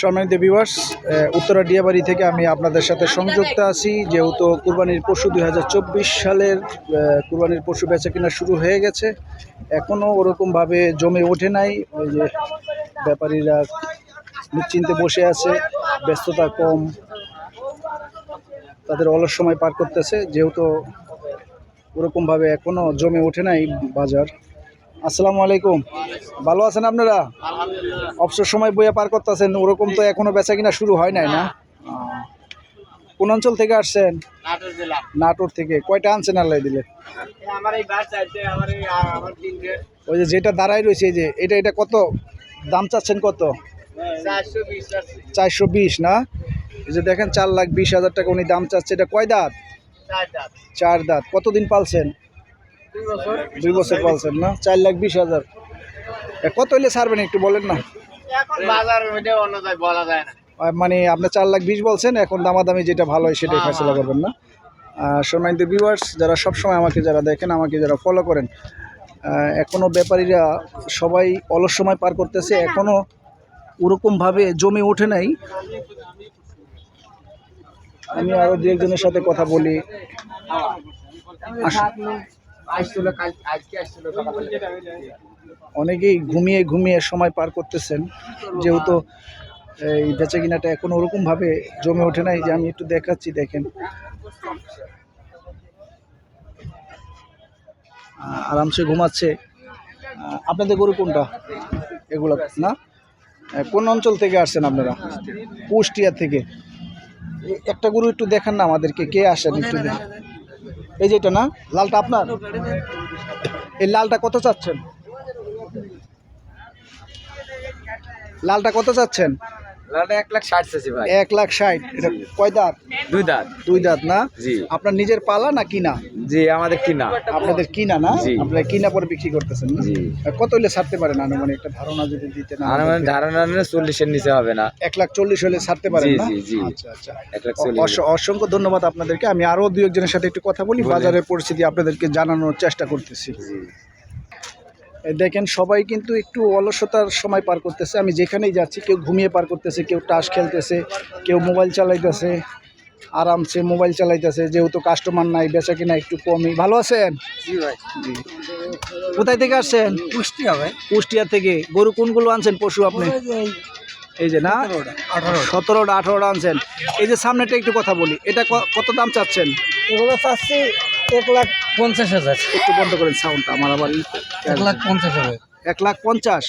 সম্মানিত বিভার্স উত্তরা ডিয়াবাড়ি থেকে আমি আপনাদের সাথে সংযুক্ত আছি। যেহেতু কুরবানির পশু দুই হাজার চব্বিশ সালের কুরবানির পশু বেচা কিনা শুরু হয়ে গেছে এখনও ওরকমভাবে জমে ওঠে নাই। ওই যে ব্যাপারীরা নিশ্চিন্তে বসে আছে, ব্যস্ততা কম, তাদের অলস সময় পার করতেছে, যেহেতু ওরকমভাবে এখনও জমে ওঠে নাই বাজার। আসসালামু আলাইকুম। ভালো আছেন আপনারা? অবসর সময় বইয়া পার করতেছেন ওরকম তো এখনও বেচা কিনা শুরু হয় নাই না? কোন অঞ্চল থেকে আসছেন? নাটোর থেকে। কয়টা আনছেন আল্লাহ দিলে? ওই যে যেটা দাঁড়াই রয়েছে এই যে এটা এটা কত? দাম চাচ্ছেন কত? চারশো বিশ না? এই যে দেখেন চার লাখ বিশ হাজার টাকা উনি দাম চাচ্ছে। এটা কয় দাঁত। চার দাঁত। কতদিন পালছেন? দুই বছর পালছেন না? চার লাখ বিশ হাজার। কত হইলে ছাড়বেন একটু বলেন না? মানে আপনি চার লাখ বিশ বলছেন এখন দামাদামি যেটা ভালো হয় সেটাই ফেসলা করবেন না? সম্মানিত ভিউয়ার্স যারা সবসময় আমাকে যারা দেখেন আমাকে যারা ফলো করেন আহ, এখনও ব্যাপারীরা সবাই অলস সময় পার করতেছে এখনও ওরকমভাবে জমে ওঠে নাই। আমি আরও দু একজনের সাথে কথা বলি। অনেকেই ঘুমিয়ে ঘুমিয়ে সময় পার করতেছেন, যেহেতু এই বেচা কিনাটা এখন ওরকমভাবে জমে ওঠে নাই যে আমি একটু দেখাচ্ছি, দেখেন। আরামসে ঘুমাচ্ছে। আপনাদের গরু কোনটা? এগুলো, না? কোন অঞ্চল থেকে আসছেন আপনারা? কুষ্টিয়া থেকে। একটা গরু একটু দেখান না আমাদেরকে, কে আসেন একটু। এই যেটা না লালটা আপনার? এই লালটা কত চাচ্ছেন? লালটা কত চাচ্ছেন? এক লাখ ষাট এক লাখ ষাট এটা কয় দাঁত? দুই দাঁত। দুই দাঁত না? আপনার নিজের পালা না কিনা? জি আমাদের কিনা। আপনাদের কিনা না। আপনারা কিনা পরে বিক্রি করতেছেন না? জি। কত হলে ছাড়তে পারেন আনুমানিক? একটা ধারণা যদি দিতে না আমার ধারণা নেই চল্লিশের নিচে হবে না। এক লাখ চল্লিশ হলে ছাড়তে পারেন না। আচ্ছা আচ্ছা। অসংখ্য ধন্যবাদ আপনাদেরকে। আমি আরও দু একজনের সাথে একটু কথা বলি। বাজারের পরিস্থিতি আপনাদেরকে জানানোর চেষ্টা করতেছি। দেখেন সবাই কিন্তু একটু অলসতার সময় পার করতেছে। আমি যেখানেই যাচ্ছি কেউ ঘুমিয়ে পার করতেছে কেউ টাস খেলতেছে কেউ মোবাইল চালাইতেছে। আরামসে মোবাইল চালাইতেছে যেহেতু কাস্টমার নাই বেচা কিনা একটু কমই। ভালো আছেন? জি ভাই। জি। কোথায় থেকে আসছেন? পুষ্টি হবে কুষ্টিয়া থেকে। গরু কোনগুলো আনছেন পশু আপনি? এই যে না? সতেরোটা আঠারোটা। আনছেন। এই যে সামনেটা একটু কথা বলি এটা কত দাম চাচ্ছেন? এগুলো চাচ্ছি এক লাখ পঞ্চাশ হাজার। একটু বন্ধ করেন সাউন্ডটা আমার আবার এক লাখ পঞ্চাশ হাজার। এক লাখ পঞ্চাশ।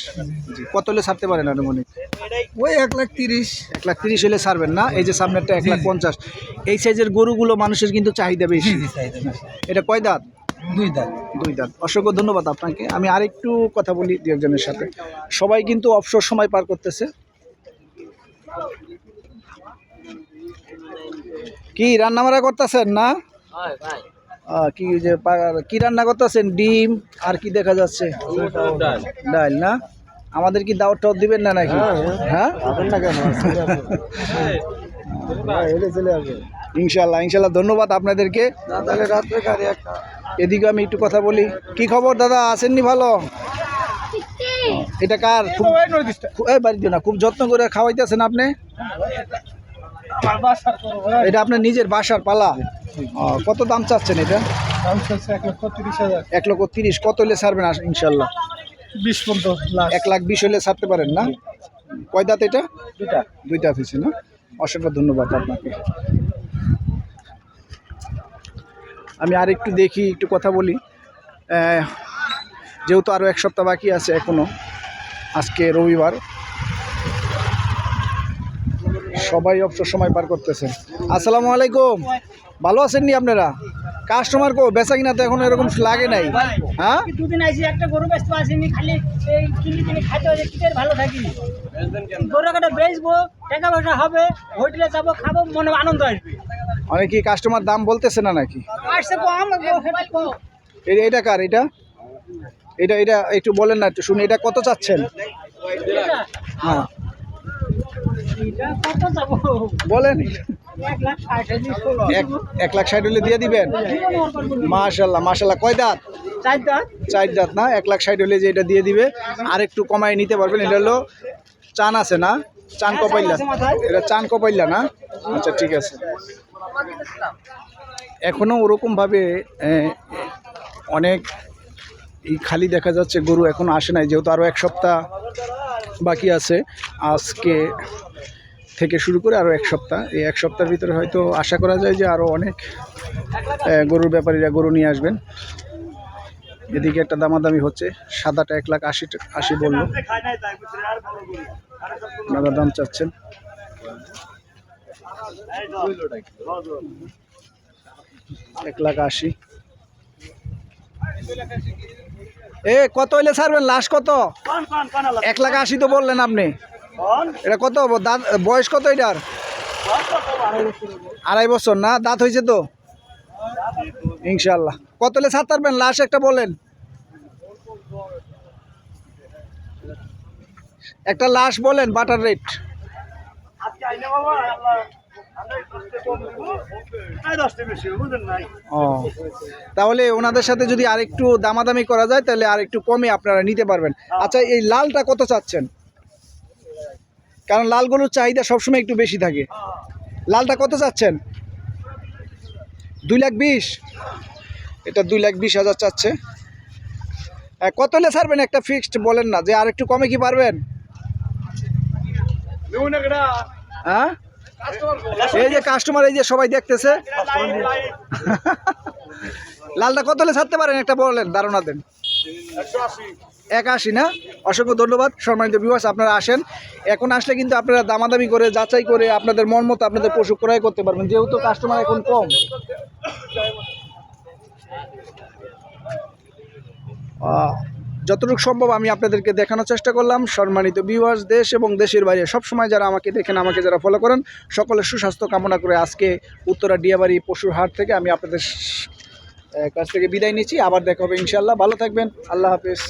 কত হলে ছাড়তে পারেন আনুমানিক? ওই এক লাখ তিরিশ। এক লাখ তিরিশ হলে ছাড়বেন না? এই যে সামনেরটা এক লাখ পঞ্চাশ। এই সাইজের গরুগুলো মানুষের কিন্তু চাহিদা বেশি। এটা কয় দাঁত? দুই দাঁত। দুই দাঁত। অসংখ্য ধন্যবাদ আপনাকে। আমি আরেকটু কথা বলি দু একজনের সাথে। সবাই কিন্তু অবসর সময় পার করতেছে। কি রান্নাবাড়া করতেছেন না? কি যে পা- কি রান্না করতেছেন? ডিম আর কি দেখা যাচ্ছে? ডাল না? আমাদের কি দাওয়াত টাওয়াত দিবেন না নাকি? হ্যাঁ ইনশাল্লাহ ইনশাল্লাহ ধন্যবাদ আপনাদেরকে। তাহলে রাত্রে গাড়ি এদিকে আমি একটু কথা বলি। কি খবর দাদা আসেননি ভালো? এটা কার? খুব বাড়িতে না খুব যত্ন করে খাওয়াইতেছেন আপনি? এটা আপনার নিজের বাসার পালা? কত দাম চাচ্ছেন এটা? এক লক্ষ তিরিশ কত হলে ছাড়বেন ইনশাল্লাহ? বিশ লাখ এক লাখ বিশ হলে ছাড়তে পারেন না? কয় দাঁত এটা? দুটা দুইটা অফিসে না? অসংখ্য ধন্যবাদ আপনাকে। আমি আর একটু দেখি একটু কথা বলি। যেহেতু আরও এক সপ্তাহ বাকি আছে এখনও আজকে রবিবার। সবাই অবসর সময় পার করতেছে আসসালামু আলাইকুম। ভালো আছেন নি আপনারা? কাস্টমার কো বেচা কিনা তো এখন এরকম লাগে নাই। হ্যাঁ? দুদিন আইসি একটা গরু বেচতে আসিনি খালি এই কিনে কিনে খাইতে হবে কি ভালো থাকি? গরু কাটা বেচবো টাকা পয়সা হবে হোটেলে যাব খাব মনে আনন্দ আসবে। অনেক কি কাস্টমার দাম বলতেছে না নাকি? আসছে কম এটা কার এটা? এটা এটা একটু বলেন না একটু শুনি এটা কত চাচ্ছেন? হ্যাঁ। বলেন। এক লাখ ষাট হলে দিয়ে দিবেন? মাশাল্লাহ মাশাল্লাহ কয় দাঁত? চার দাঁত। না? এক লাখ ষাট হলে যে এটা দিয়ে দিবে আর একটু কমায় নিতে পারবেন। এটা হলো চান আছে না? চান কপাইলা। আছে এটা চান কপাইলা না? আচ্ছা ঠিক আছে। এখনও ওরকম ভাবে অনেক এই খালি দেখা যাচ্ছে গরু এখন আসে নাই। যেহেতু আরও এক সপ্তাহ বাকি আছে। আজকে থেকে শুরু করে আরও এক সপ্তাহ। এই এক সপ্তাহের ভিতরে হয়তো আশা করা যায় যে আরও অনেক গরুর ব্যাপারীরা গরু নিয়ে আসবেন। এদিকে একটা দামাদামি হচ্ছে। সাদাটা এক লাখ আশি আশি বলল। ওনারা দাম চাচ্ছেন। এক লাখ আশি। এ, কত হইলে ছাড়বেন? লাস্ট কত? এক লাখ আশি তো বললেন আপনি। এটা কত? দাঁত, বয়স কত এটার? আড়াই বছর, না? দাঁত হয়েছে তো? ইনশাল্লাহ কত হলে ছাড় পারবেন লাস্ট একটা বলেন। একটা লাশ বলেন, বাটার রেট। ও। তাহলে ওনাদের সাথে যদি আরেকটু দামাদামি করা যায় তাহলে আরেকটু কমে আপনারা নিতে পারবেন। আচ্ছা এই লালটা কত চাচ্ছেন? কারণ লালগুলোর চাহিদা সবসময় একটু বেশি থাকে। লালটা কত চাচ্ছেন? দুই লাখ বিশ? এটা দুই লাখ বিশ হাজার চাচ্ছে। হ্যাঁ, কত হলে ছাড়বেন? একটা ফিক্সড বলেন না যে আরেকটু কমে কি পারবেন? হ্যাঁ? এই যে কাস্টমার এই যে সবাই দেখতেছে। লালটা কত হলে ছাড়তে পারেন? একটা বলেন ধারণা দেন। এক একাশি না? অসংখ্য ধন্যবাদ। সম্মানিত বিভাস আপনারা আসেন। এখন আসলে কিন্তু আপনারা দামাদামি করে যাচাই করে আপনাদের মন মতো আপনাদের পশু ক্রয় করতে পারবেন। যেহেতু কাস্টমার এখন কম। আহ, যতটুকু সম্ভব আমি আপনাদেরকে দেখানোর চেষ্টা করলাম। সম্মানিত ভিউয়ার্স দেশ এবং দেশের বাইরে সবসময় যারা আমাকে দেখেন, আমাকে যারা ফলো করেন, সকলের সুস্বাস্থ্য কামনা করে আজকে উত্তরা ডিয়াবাড়ি পশুর হাট থেকে আমি আপনাদের কাছ থেকে বিদায় নিচ্ছি। আবার দেখা হবে ইনশাল্লাহ ভালো থাকবেন। আল্লাহ হাফেজ।